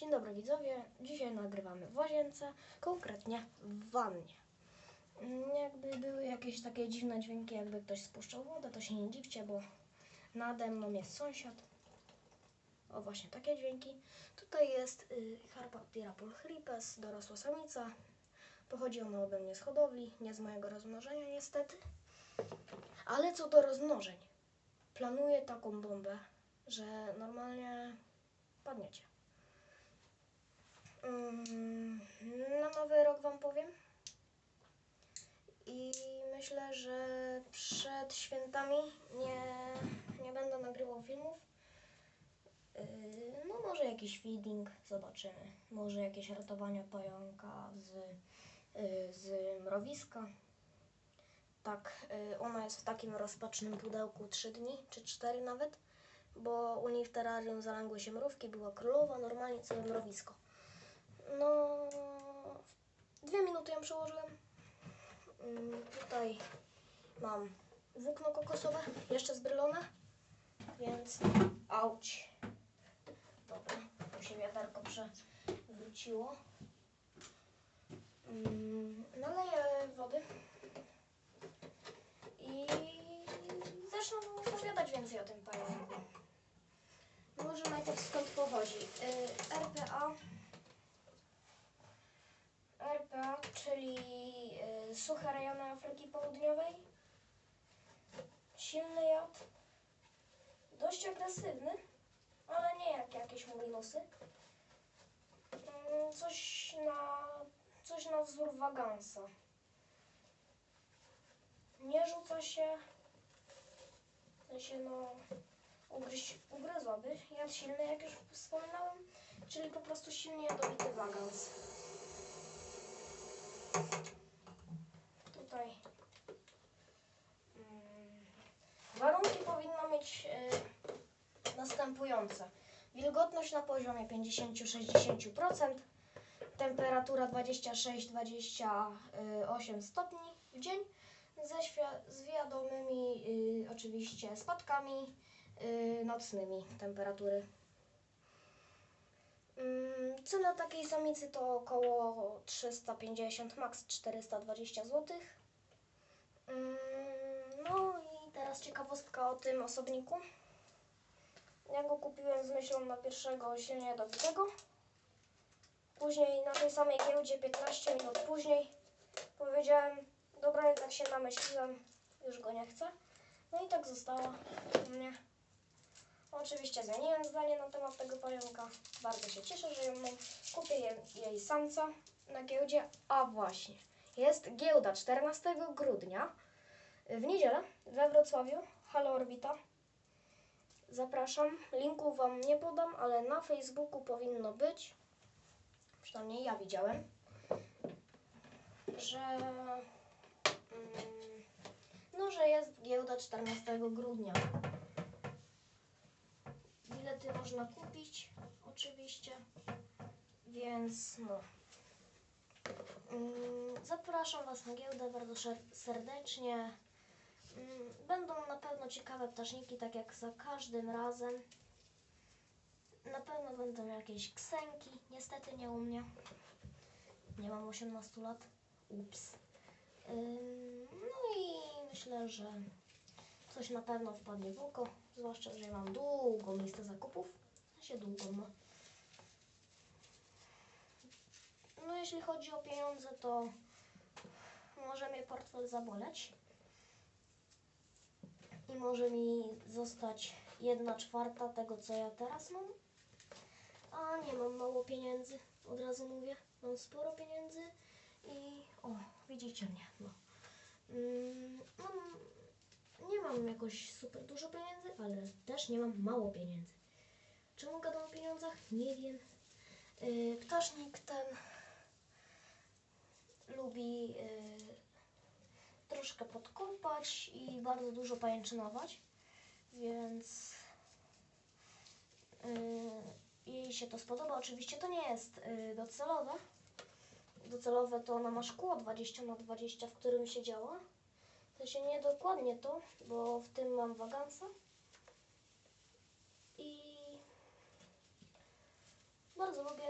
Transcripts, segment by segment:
Dzień dobry widzowie, dzisiaj nagrywamy w łazience, konkretnie w wannie. Mm, Jakby były jakieś takie dziwne dźwięki, jakby ktoś spuszczał wodę, to się nie dziwcie, bo nade mną jest sąsiad. O właśnie takie dźwięki. Tutaj jest y, harpa Pirapul hripes, dorosła samica. Pochodzi ona ode mnie z hodowli, nie z mojego rozmnożenia niestety. Ale co do rozmnożeń, planuję taką bombę, że normalnie padniecie. Mm, Na nowy rok Wam powiem. I myślę, że przed świętami nie, nie będę nagrywał filmów. Yy, No może jakiś feeding zobaczymy. Może jakieś ratowania pająka z, yy, z mrowiska. Tak, yy, ona jest w takim rozpacznym pudełku 3 dni, czy 4 nawet, bo u niej w terrarium zalęgły się mrówki, była królowa, normalnie całe mrowisko. No, dwie minuty ją przełożyłem. Mm, Tutaj mam włókno kokosowe, jeszcze zbrylone, więc auć. Dobra, tu się wiaderko przewróciło. Mm, Naleję wody i zacznę opowiadać więcej o tym pająku. Może najpierw skąd pochodzi. Yy, RPA RPA, czyli y, suche rejony Afryki Południowej. Silny jad. Dość agresywny, ale nie jak jakieś murinusy. Mm, Coś na, coś na wzór wagansa. Nie rzuca się. W sensie no ugryź, ugryzłaby. Jad silny, jak już wspominałem, czyli po prostu silnie jadowity wagans. Tutaj mm, warunki powinno mieć y, następujące. Wilgotność na poziomie 50-60%, temperatura 26-28 stopni w dzień, ze z wiadomymi y, oczywiście spadkami y, nocnymi temperatury. Mm, Cena takiej samicy to około 350, max 420 zł. No i teraz ciekawostka o tym osobniku. Ja go kupiłem z myślą na pierwszego silnie jadowitego. Później na tej samej giełdzie 15 minut później powiedziałem, dobra, jednak się namyśliłem, już go nie chcę. No i tak została u mnie. Oczywiście zmieniłem zdanie na temat tego pająka. Bardzo się cieszę, że ją mam. Kupię jej, samca na giełdzie. A właśnie, jest giełda 14 grudnia w niedzielę we Wrocławiu. Halo Orbita. Zapraszam. Linku Wam nie podam, ale na Facebooku powinno być. Przynajmniej ja widziałem, że. mm, No, że jest giełda 14 grudnia. Bilety można kupić, oczywiście, więc no. Mm, Zapraszam Was na giełdę bardzo serdecznie. Mm, Będą na pewno ciekawe ptaszniki, tak jak za każdym razem. Na pewno będą jakieś ksenki, niestety nie u mnie. Nie mam 18 lat. Ups. No i myślę, że coś na pewno wpadnie w oko, zwłaszcza, że mam długą listę zakupów. Ja się długą, no. No jeśli chodzi o pieniądze, to może mnie portfel zaboleć. I może mi zostać jedna czwarta tego, co ja teraz mam. A nie mam mało pieniędzy, od razu mówię. Mam sporo pieniędzy i o, widzicie mnie, no. Mm, mam nie mam jakoś super dużo pieniędzy, ale też nie mam mało pieniędzy. Czemu gadam o pieniądzach? Nie wiem. Yy, ptasznik ten lubi yy, troszkę podkopać i bardzo dużo pajęczynować, więc yy, jej się to spodoba. Oczywiście to nie jest yy, docelowe. Docelowe to ona ma szkło 20 na 20 w którym się działa. W sensie nie dokładnie to, bo w tym mam wagansa. I bardzo lubię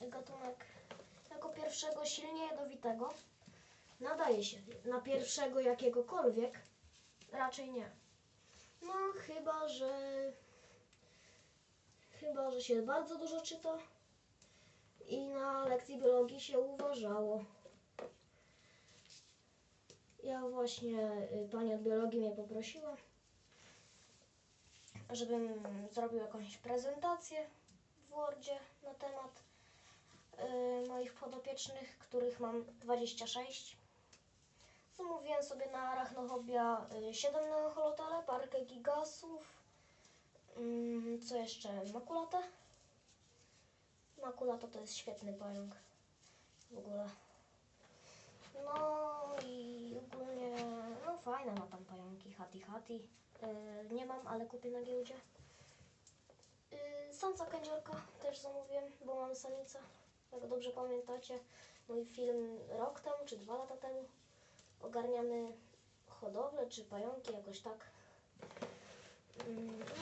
gatunek jako pierwszego silnie jadowitego. Nadaje się na pierwszego jakiegokolwiek. Raczej nie. No, chyba, że. Chyba, że się bardzo dużo czyta i na lekcji biologii się uważało. Ja właśnie, y, pani od biologii mnie poprosiła, żebym zrobił jakąś prezentację w Wordzie na temat y, moich podopiecznych, których mam 26. Zamówiłem sobie na Arachnohobia y, 7 neocholotale, parkę gigasów, mm, co jeszcze, makulatę. Makulata to jest świetny pająk w ogóle. No i fajne ma tam pająki, hati hati. Yy, nie mam, ale kupię na giełdzie. Yy, samca kędziorka też zamówiłem, bo mam samicę. Jak dobrze pamiętacie, mój film rok temu czy dwa lata temu. Ogarniamy hodowlę czy pająki, jakoś tak. Yy,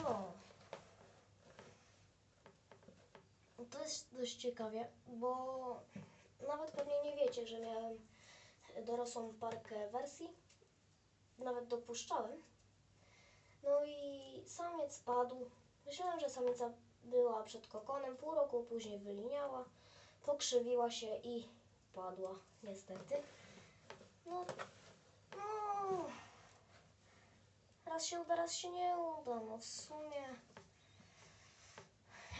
no. To jest dość ciekawie, bo nawet pewnie nie wiecie, że miałem dorosłą parkę wersji. Nawet dopuszczałem. No i samiec padł. Myślałem, że samica była przed kokonem, pół roku później wyliniała, pokrzywiła się i padła, niestety. No, no, raz się uda, raz się nie uda, no w sumie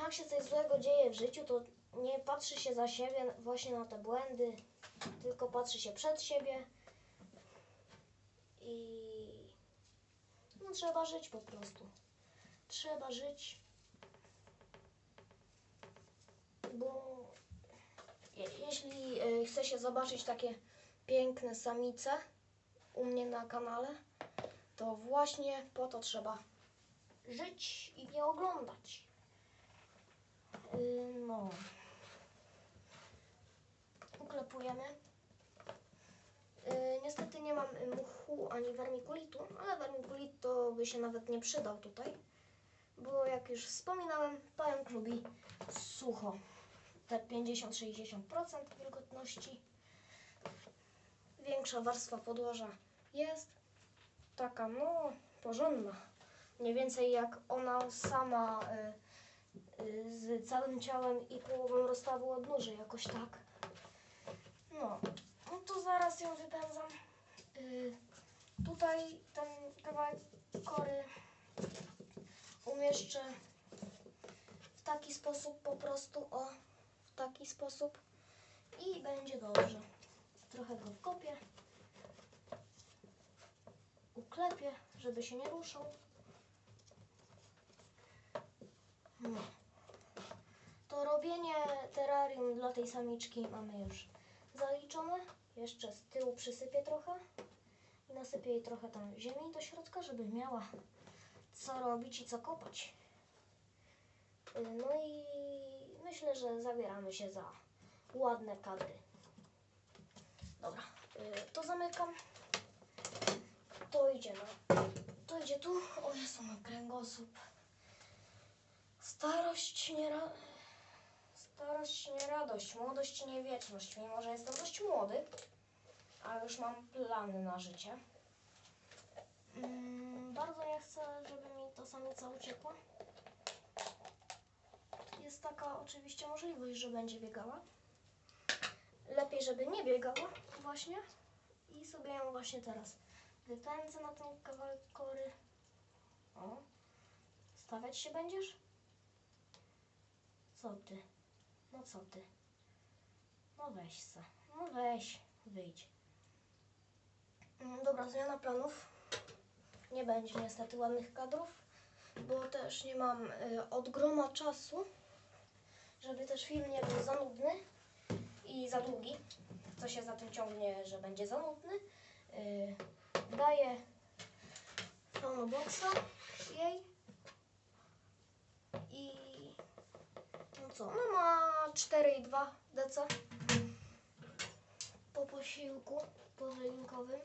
jak się coś złego dzieje w życiu, to nie patrzy się za siebie właśnie na te błędy, tylko patrzy się przed siebie i no, trzeba żyć po prostu. Trzeba żyć, bo je, jeśli y, chce się zobaczyć takie piękne samice u mnie na kanale, to właśnie po to trzeba żyć i nie oglądać. Y, No. Uklepujemy. Niestety nie mam y, muchu ani wermikulitu, ale wermikulit to by się nawet nie przydał tutaj. Bo jak już wspominałem, pająk lubi sucho. Te 50-60% wilgotności. Większa warstwa podłoża jest taka, no, porządna. Mniej więcej jak ona sama y, y, z całym ciałem i połową rozstawu odnóży, jakoś tak. No, no to zaraz ją wypędzam. Y, tutaj ten kawałek kory umieszczę w taki sposób po prostu, o, w taki sposób i będzie dobrze. Trochę go wkopię, uklepię, żeby się nie ruszał. No. To robienie terrarium dla tej samiczki mamy już zaliczone. Jeszcze z tyłu przysypię trochę i nasypię jej trochę tam ziemi do środka, żeby miała co robić i co kopać. Y, No i myślę, że zabieramy się za ładne kadry. Dobra, y, to zamykam. To idzie na... To idzie tu. O Jezu, mam kręgosłup. Starość nie ra... Starość nie radość, młodość nie wieczność. Mimo, że jestem dość młody, a już mam plany na życie. Mm, bardzo nie chcę, żeby mi to samica uciekła. Jest taka oczywiście możliwość, że będzie biegała. Lepiej, żeby nie biegała właśnie. I sobie ją właśnie teraz wypędzę na ten kawałek kory. O. Stawiać się będziesz? Co ty? No co ty? No weź se. No weź, wyjdź. Mm, Dobra, zmiana planów. Nie będzie niestety ładnych kadrów, bo też nie mam y, od groma czasu, żeby też film nie był za nudny i za długi, co się za tym ciągnie, że będzie za nudny. Y, daję Chronoboxa jej i no co, no ma 4,2 DC po posiłku pożelinkowym,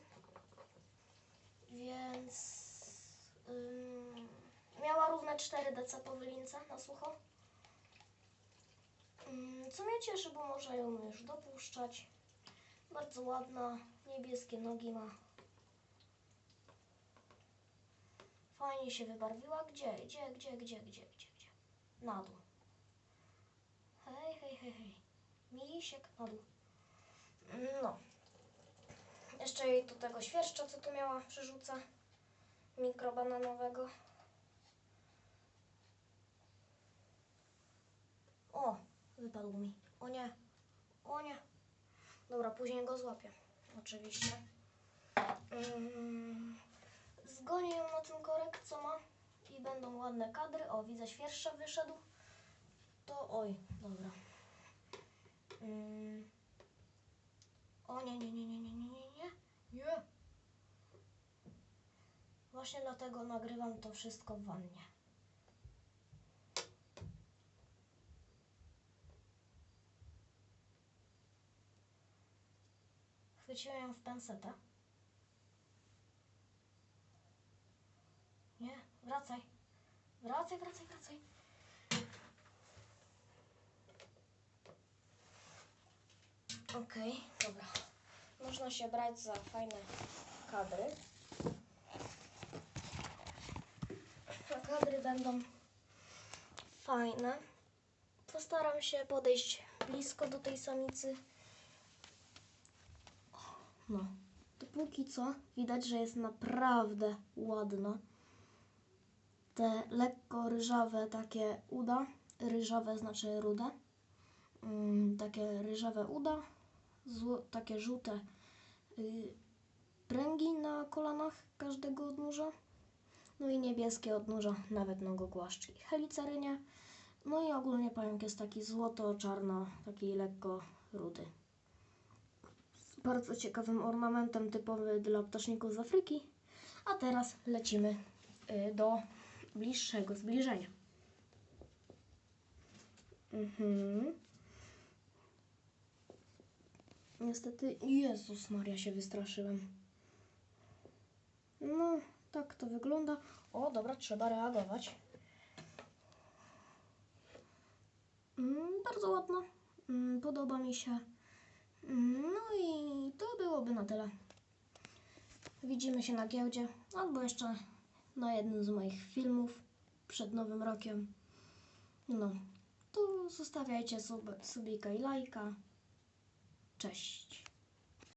więc ym, miała równe 4 DC po na sucho. Ym, co mnie cieszy, bo można ją już dopuszczać. Bardzo ładna, niebieskie nogi ma. Fajnie się wybarwiła. Gdzie, gdzie, gdzie, gdzie, gdzie, gdzie, gdzie? Na dół. Hej, hej, hej, hej. Misiek na dół. No. Jeszcze jej tu tego świerszcza, co tu miała, przerzucę. Mikrobananowego. O, wypadł mi. O nie, o nie. Dobra, później go złapię. Oczywiście. Mm, zgonię ją na ten korek, co ma. I będą ładne kadry. O, widzę, świerszcza wyszedł. To, oj, dobra. Mm. O nie, nie, nie, nie, nie. Nie. Właśnie dlatego nagrywam to wszystko w wannie. Chwyciłem ją w pensetę. Nie, wracaj. Wracaj, wracaj, wracaj. Okej, dobra. Można się brać za fajne kadry. A kadry będą fajne. Postaram się podejść blisko do tej samicy. No, to póki co widać, że jest naprawdę ładna. Te lekko ryżawe takie uda, ryżawe znaczy rude, mm, takie ryżawe uda, takie żółte y, pręgi na kolanach każdego odnóża, no i niebieskie odnóża, nawet nogogłaszcz i helicerynie. No i ogólnie pająk jest taki złoto-czarno, taki lekko rudy bardzo ciekawym ornamentem typowy dla ptaszników z Afryki. A teraz lecimy y, do bliższego zbliżenia. Mhm. Niestety, Jezus Maria, się wystraszyłem. No, tak to wygląda. O, dobra, trzeba reagować. Mm, bardzo ładna. Mm, podoba mi się. No i to byłoby na tyle. Widzimy się na giełdzie albo jeszcze na jednym z moich filmów przed Nowym Rokiem. No, to zostawiajcie sub, subika i lajka. Cześć.